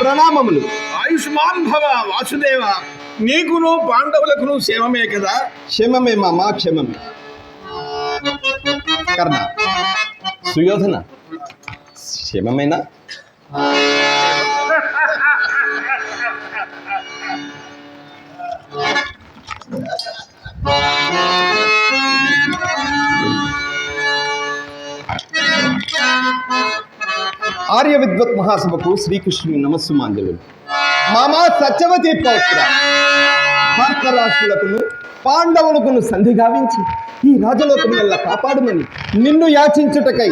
ప్రణామములు. ఆయుష్మాన్ భవ వాసుదేవ నీకును పాండవులకును క్షేమమే కదా? క్షమమే మామా క్షమమే. కర్ణ సుయోధన. క్షమమేనా? ఆర్య విద్వత్ మహాసభకు శ్రీకృష్ణుని నమస్సుమాంజలు. మామా సత్యవతి పౌత్ర. భారత రాష్ట్రులకును పాండవులకును సంధి గావించి ఈ రాజలోకమునల్లా కాపాడమని నిన్ను యాచించుటకై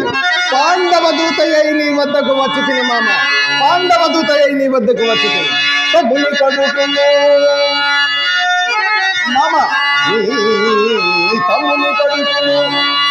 పాండవ దూతయ్య నీ వద్దకు వచ్చి మామ. పాండవ దూతయ్య నీ వద్దకు వచ్చి మామ తమ్ముని కడుకును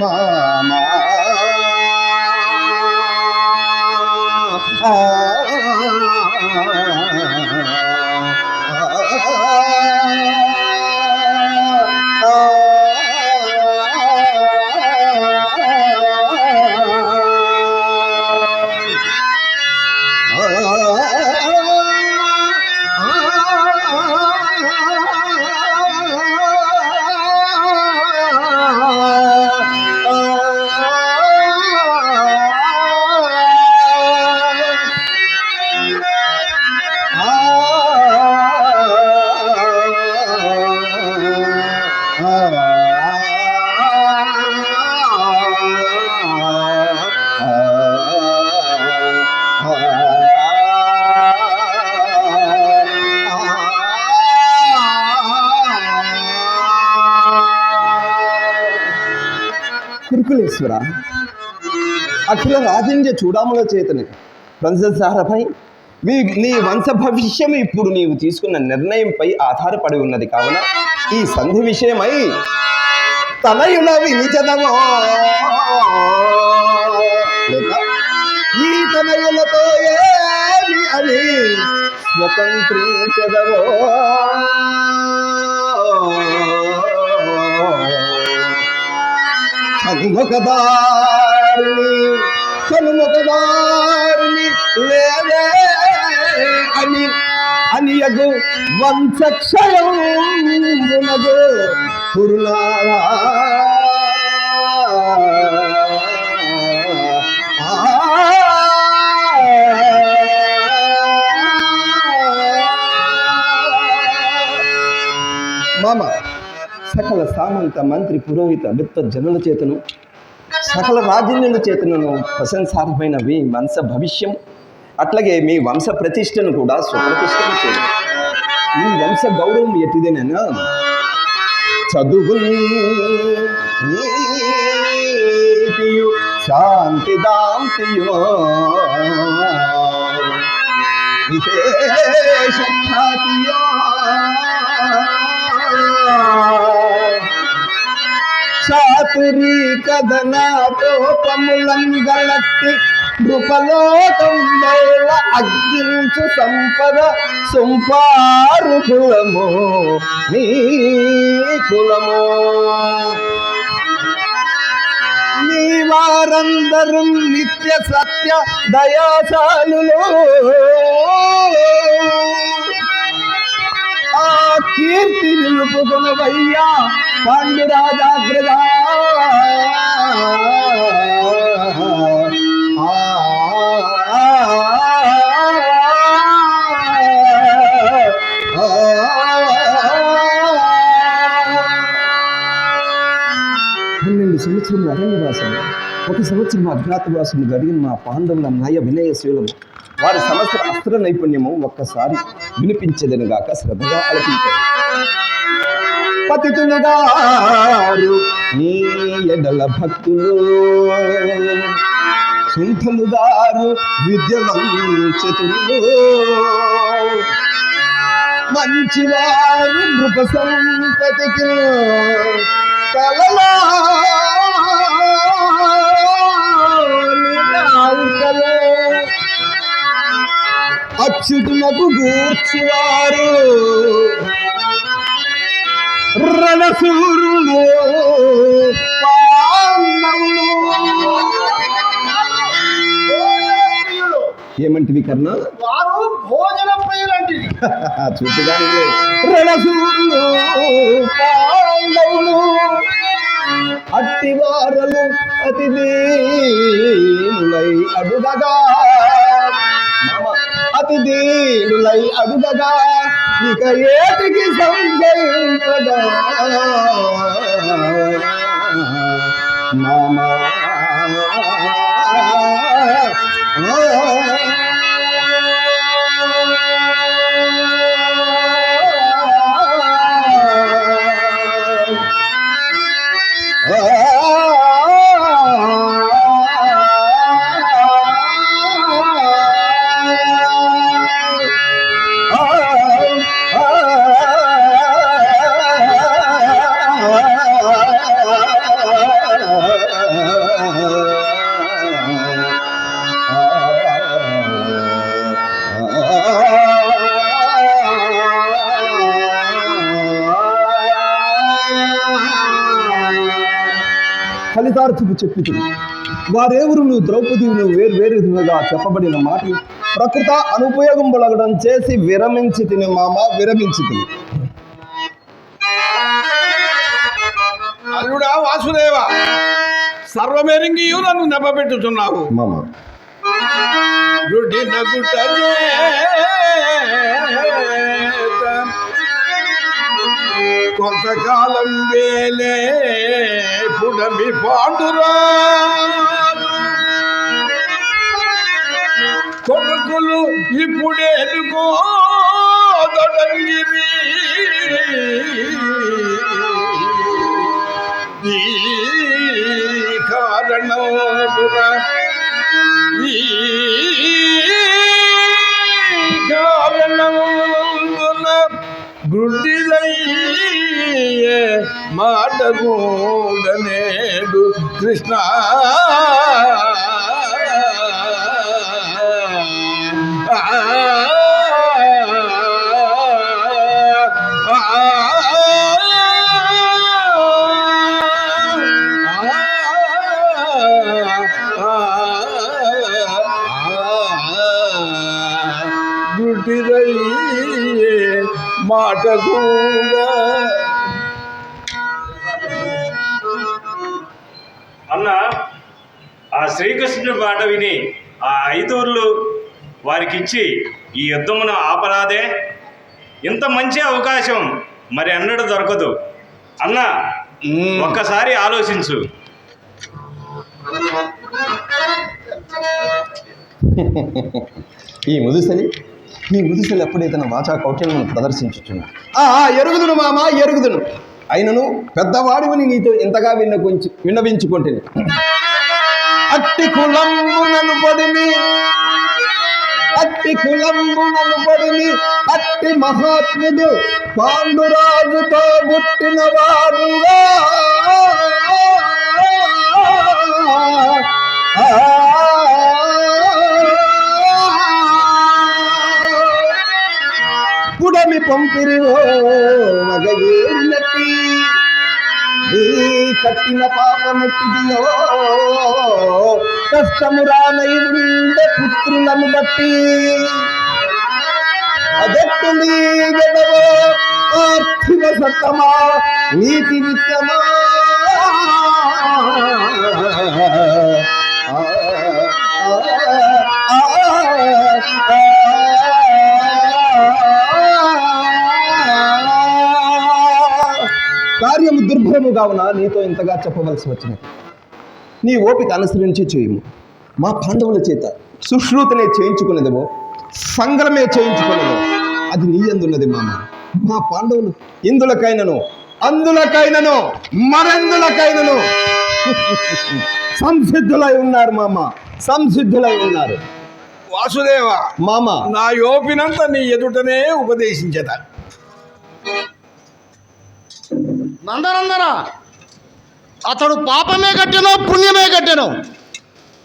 మామా. కురుకులేశ్వర అఖిల రాజేంద్ర చూడాముల చేతని. పంచసారపై మీ నీ వంశ భవిష్యం ఇప్పుడు నీవు తీసుకున్న నిర్ణయంపై ఆధారపడి ఉన్నది కావున ఈ సంధి విషయమై తనయుల వినిచదమో లేక ఈ తనయులతో ఏమి అని స్వతంత్రించదవో? కనుమొకదారిని కనుమొకదారిని లేదే అని అనియగు వంశక్షయం పురులారా సకల సామంత మంత్రి పురోహిత విత్త జనుల చేతను సకల రాజన్యుల చేతను ప్రశంసార్హమైన మీ వంశ భవిష్యం అట్లాగే మీ వంశ ప్రతిష్టను కూడా సుప్రతిష్టం చేయండి. మీ వంశ గౌరవం ఎట్టిదేనైనా చదువు శాంతి దాంతియో విశేష ఖ్యాతియో. చాతురీ కథనాటోపములంగళట్టి నృపలోకం వేళ అగ్గించు సంపద సొంపారు కులము నీ కులము. నీ వారందరూ నిత్య సత్య దయాశాలులో. ఆ కీర్తి నిలుపుకొనవయ్యా. పాండురాజాగ్రద పన్నెండు సంవత్సరం అరణ్యవాసం ఒక సంవత్సరం అజ్ఞాతవాసము గడిగిన మా పాండవుల నయ వినయశీలము వారి సమస్త అస్త్ర నైపుణ్యము ఒక్కసారి వినిపించదనుగాక శ్రద్ధగా అలపించారు పతితులుగారు నీ ఎడల భక్తులు. సుంఠలుగారు విద్యవంచతులు మంచివారు నృప సంతతికి కలలా అచ్యుతునకు గూర్చువారు రణసూరులు ఏమంటివి కర్ణ? వారు భోజన ప్రియులంటివి చూపుగానే రణసూరులు పాండవులు. అట్టివారలు అతి దీనులై అడుగగా దీనులై అడుగగా ఇక ఏటికి సంజయించగా మామా. చెప్పి వారెవరు నువ్వు ద్రౌపదిని వేరు వేరు విధంగా చెప్పబడిన మాటలు ప్రకృత అనుపయోగం బలగడం చేసి విరమించి తిని మామ విరమించి తిని. అల్లుడా వాసుదేవ సర్వమెరింగియు నన్ను నెపపెట్టుతున్నావు మామ కొంతకాలం వేలే పుడమి పాండురా. కొడుకులు ఇప్పుడేనుకో దొడంగిరి. ఈ కారణమురా ఈ మాట నేడు కృష్ణ గుడ్డిదయ్యే అన్న ఆ శ్రీకృష్ణుడి మాట విని ఆ ఐదుగురులు వారికిచ్చి ఈ యుద్ధమును ఆపరాదే. ఇంత మంచి అవకాశం మరి అన్నడు దొరకదు. అన్న ఒక్కసారి ఆలోచించు. ఈ ముదుసలి ఈ ముదుసలి ఎప్పుడే తన వాచా కౌశల్యమును ప్రదర్శించుచున్నా ఎరుగుదును మామ ఎరుగుదును. అయినను పెద్దవాడివని నీతో ఇంతగా విన్న విన్నవించుకుంటుంది అట్టి కులంబునను పడిమి. అట్టి కులంబునను పడిమి. అట్టి మహాత్ముడు పాండురాజుతో పుట్టిన వాడుగా పుడమి పంపిరివో మగయేనట్టి ఈ కట్టిన పాపమెట్టిదియో కష్టము రానై ఉండే పుత్రులను బట్టి. అదట్టు నీ ఆర్థిక సత్తమా నీతి విత్తమా కావున నీతో ఇంతగా చెప్పవలసి వచ్చినది. నీ ఓపిక అనుసరించి చేయము. మా పాండవుల చేత సుశ్రూతనే చేయించుకునేదేమో సంగ్రమే చేయించుకునేదో అది నీ ఎందున్నది మామ. మా పాండవులు ఇందులకైనను అందులకైనను మరెందులకైనను? సంసిద్ధులై ఉన్నారు మామ సంసిద్ధులై ఉన్నారు. వాసుదేవ మామ. నా యోపినంత నీ ఎదుటనే ఉపదేశించద నందనందన అతడు పాపమే కట్టెను పుణ్యమే కట్టెను.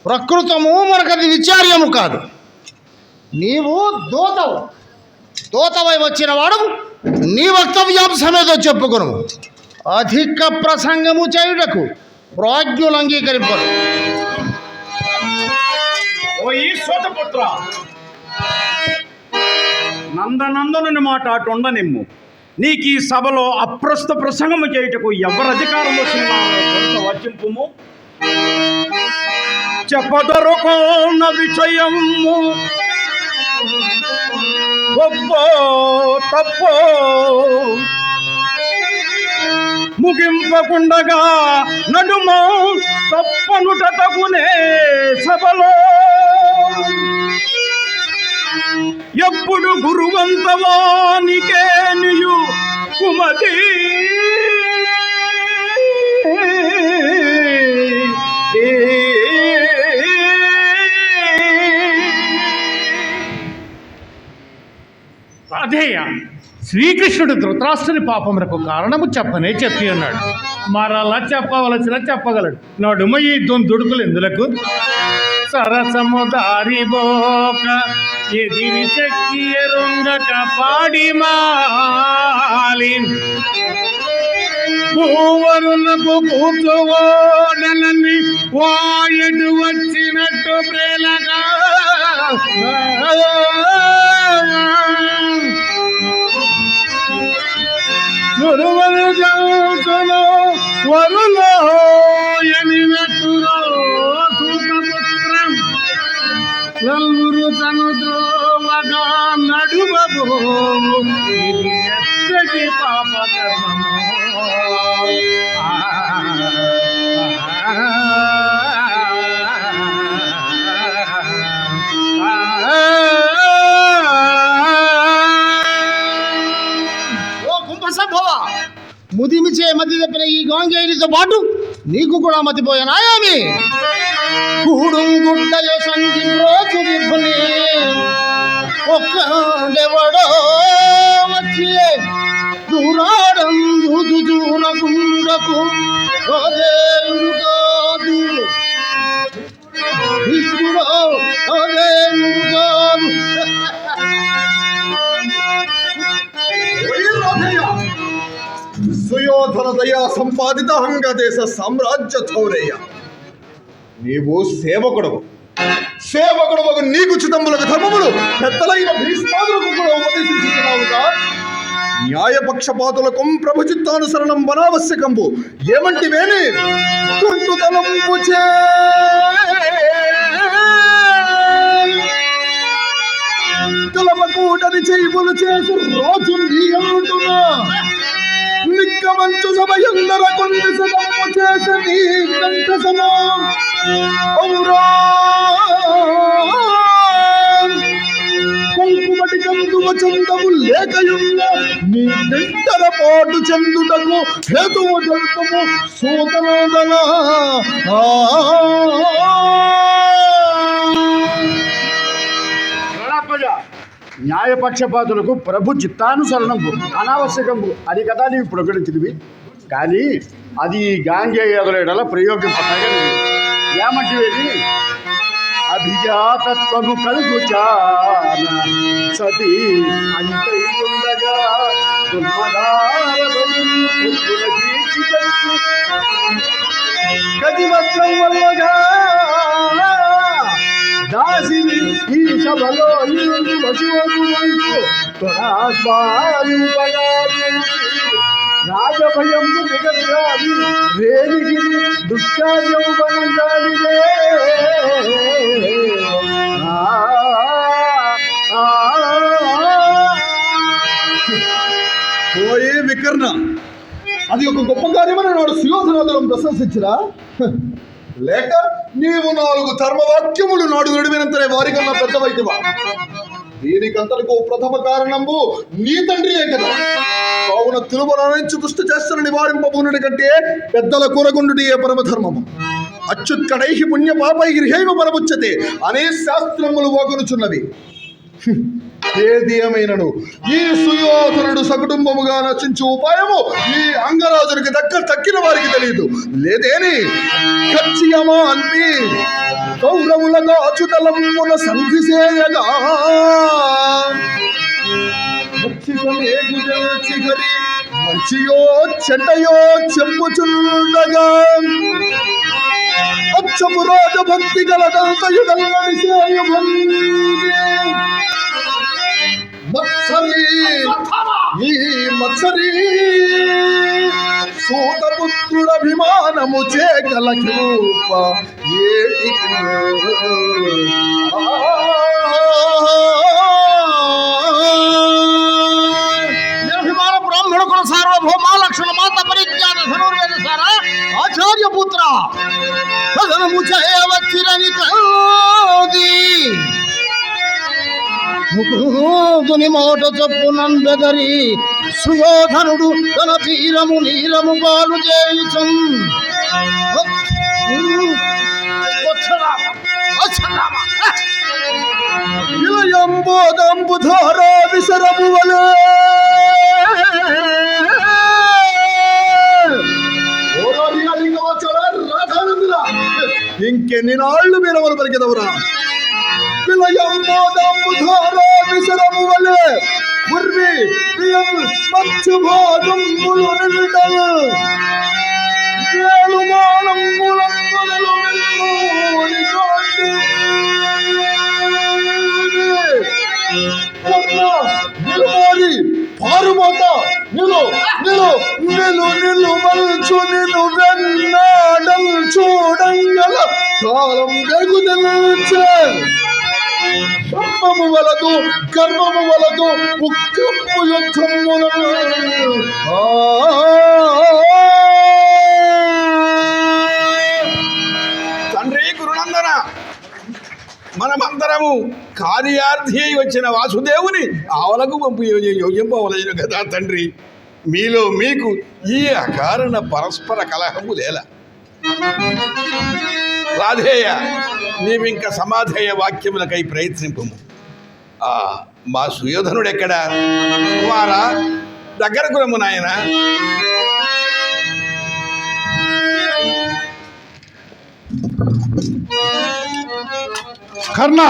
ప్రకృతము మనకది విచార్యము కాదు. నీవు దోతవు. దోతవై వచ్చిన వాడు నీ వక్తవ్యాంశమేదో చెప్పుకును. అధిక ప్రసంగము చేయుటకు ప్రాజ్ఞులు అంగీకరింపరు ఓ ఈశ్వరపుత్ర నందనందనుని మాట అటుండనిమ్ము. నీకు ఈ సభలో అప్రస్తుత ప్రసంగము చేయుటకు ఎవరు అధికారం వచ్చినారో కొంత చెప్పదొరకున్న విషయము గొప్పో తప్పో ముగింపకుండగా నడుమ తప్పనుట తగునే సభలో. ఎప్పుడు గురువంతవానికే నియు కుమతి? అదేయ శ్రీకృష్ణుడు ధృతరాష్ట్రుని పాపమునకు కారణము చెప్పనే చెప్పి ఉన్నాడు. మరలా చెప్పవలసిన చెప్పగలడు. నడుమ ఈ దొందుడుకులు ఎందులకు? సరసము దారిబోక ఎదిరి చెక్కి ఎరుంగక పాడి మాలి భూవరులకు కూర్చోడనని వాయడు వచ్చినట్టు ప్రేలగా. గురువరు జంతులు వరులో నలుగురు తను ద్రోవగా నడువబో? ఇది పాపకర్మము? ముదిమిచే మతి తప్పిన ఈ గాంగేయునితో పాటు నీకు కూడా మతిపోయానాయామి కూడుంగుట్టయో సంధి రోజు విభుని ఒక్కడెవడో వచ్చి దూరాడం దూదు దూరకుండకు అదేయుడు కాదు విష్ణుడో అదేయుడు కాదు సుయోధన దయా సంపాదిత అంగదేశ సామ్రాజ్య చౌరయ్య నీవు సేవకుడవు. సేవకుడు నీకు చిదంబులకు ధర్మములు. పెద్దలైన భీష్మాదులకు కూడా ఉపదేశించుతున్నావుగా న్యాయపక్షపాతులకు ప్రభు చిత్తానుసరణం వనావశ్యకంబు ఏమంటి వేని కుంటుతనంబు చే. కలమకూడని చేయులు చేసి రోజు నీ అంటున్నా నిక్కమంచు సమయందర కొన్ని సదము చేసి నీ కంఠ సమం కుంకుమటి కందువ చందము లేకయున్న నీ పాటు చెందుటకు హేతువు జల్పము సూతనోదన. న్యాయపక్షపాతులకు ప్రభు చిత్తానుసరణము అనావశ్యకము అది కదా నీవు ప్రకటించినవి. కానీ అది గాంగేయ గాంగేయదుల ప్రయోగింపతగని ఏమంటివేది అభిజాతత్వము కలుగు సతి అంటే ఉండగా గది వస్త్రం వల్లగా దాసిని ఈ సభలో ఈరు వశువకు వంతు త్వరాస్మాయుపగాదు రాజభయము దిగరాది రేలిగిరి దుష్కార్యము బలంగాలిదే ఆ, పోయే వికర్ణ. అది ఒక గొప్ప కార్యమని నాడు సుయోధనాథులను ప్రశంసించరా లేక నీవు నాలుగు ధర్మవాక్యములు నాడు నడిమినంతనే వారికన్నా పెద్దవైతివా? దీనికంతలకు ప్రథమ కారణము? నీ తండ్రియే కదా. కావున తిరుమల దుష్ట చేస్తున్న నివారింపబూనుడి కంటే పెద్దల కూరగుండుడి ఏ పరమధర్మము? అచ్యుత్కడై పుణ్య పాపై గృహైవ పరముచ్చతే అనే శాస్త్రములు వాగునుచున్నవి. ఏదియమైనను ఈ సుయోధనుడు సకుటుంబముగా నశించు ఉపాయము ఈ అంగరాజునికి దక్క తక్కిన వారికి తెలియదు. లేదేని? ఖచ్చియమా అన్ని? కౌరవులగా అచుతలమున సంధి చేయగా మంచియో చెడ్డయో చెప్పుచుండగా. అచ్చము రాజభక్తి గలదంతయుగల్లని చేయభంగి మత్సరి ఈ మత్సరి సూతపుత్రుడభిమానము చేకలూప ఏటికి నిర్భిమాన బ్రాహ్మణ కుల సార్వభౌమ లక్షణ మాత పరిజ్ఞాన ధనుర్వేద సార ఆచార్య పుత్ర సదనము చేయవచ్చిరని కాది ముకుందుని మోట చొప్పు నందగరి సుయోధనుడు తన తీరము నీలము పాలు చేయుచం వచ్చరామ వచ్చరామ ఇలయంబోదంబు ధారా విసరము వలే ఓరాలి అలింగవచ్చడా రాధానందులా ఇంకెన్ని నాళ్ళు వీరవలు పలికెదవురా విలయంబోదంబు ధారా విసరము వలే. ముర్వి ప్రియం మచ్చు భాగంబులు నిండలు వేలు మానంబులంబులు మిల్లోని పారుమోత నిలు నిలు నిలు నిలు మల్చు నిలు వెన్నాడల్ చూడంగల కాలం సర్వము వలదు గర్వము వలదు ఉక్రము యుద్ధములను తండ్రి గురునందన మనమందరము కార్యార్థి అయి వచ్చిన వాసుదేవుని ఆవలకు పంపు యోగింపవలసిన కదా తండ్రి. మీలో మీకు ఈ అకారణ పరస్పర కలహము లేలా. రాధేయ నీవింక సమాధేయ వాక్యములకై ప్రయత్నింపము. ఆ మా సుయోధనుడు ఎక్కడ? వారా దగ్గరకు రమ్ము నాయన. కర్ణ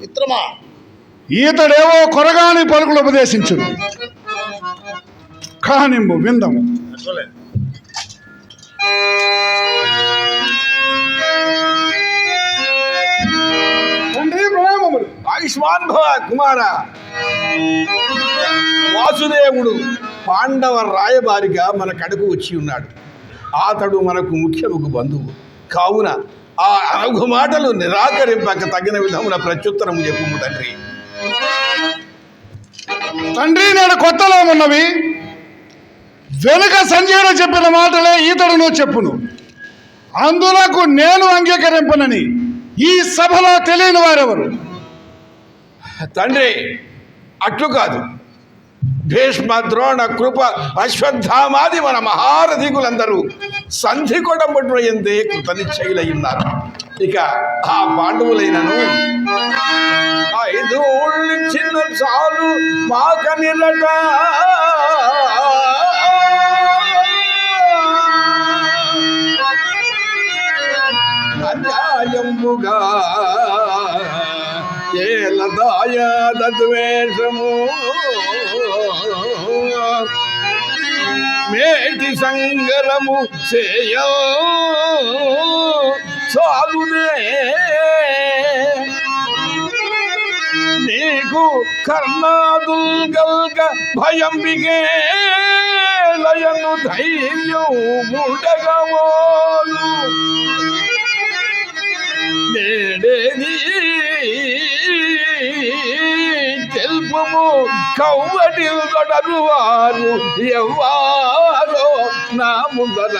మిత్రమా. ఈతడేవో కొరగాని పలుకులు ఉపదేశించు కానింబు విందము. ప్రణామములు కుమార. వాసుదేవుడు పాండవ రాయబారిగా మన కడుకు వచ్చి ఉన్నాడు. అతడు మనకు ముఖ్యముకు బంధువు. కావున ఆ అనగు మాటలు నిరాకరింపక తగిన విధమున ప్రత్యుత్తరము చెప్పుము తండ్రి. తండ్రి నేను కొత్తలో ఉన్నవి. వెనుక సంజయుడు చెప్పిన మాటలే ఈతడును చెప్పును. అందులకు నేను అంగీకరింపనని ఈ సభలో తెలియని వారెవరు? తండ్రి అట్లు కాదు. భీష్మ ద్రోణ కృప అశ్వత్థామాది మన మహారథికులందరూ సంధి కొడబట్టు కృతనిశ్చయులయ్యున్నారు. ఇక ఆ పాండవులైనను ఐదు చిన్న చాలు మాకనిరట అన్యాయంబుగా మాయా ఏలదాయద్వేషము మేటి సంగరము చేయ. చాలునే. నీకు కర్ణాదుల్గల్గ భయంబిగే. లయను ధైర్యం నేడే నీ తెలుపుము కవ్వటి తొడరు వారు ఎవ్వారో నా ముందర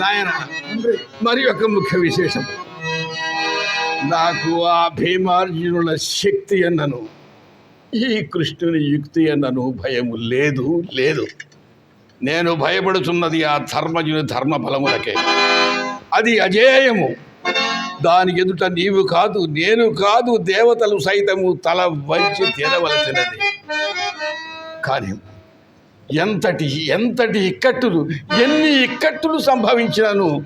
నాయన మరి ఒక ముఖ్య విశేషం నాకు ఆ భీమార్జునుల శక్తి అన్నను ఈ కృష్ణుని యుక్తి అన్నను భయము లేదు లేదు. నేను భయపడుతున్నది ఆ ధర్మజుని ధర్మ ఫలములకే అది అజేయము. దాని ఎదుట నీవు కాదు నేను కాదు దేవతలు సైతము తల వంచి తినవలసినది. కానీ ఎంతటి ఎంతటి ఇక్కట్టులు ఎన్ని ఇక్కట్టులు సంభవించినను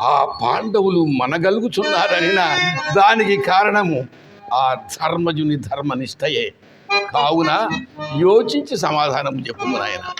ఆ పాండవులు మనగలుగుచున్నారనిన దానికి కారణము ఆ ధర్మజుని ధర్మనిష్టయే. కావున యోచించి సమాధానం చెప్పు నాయన.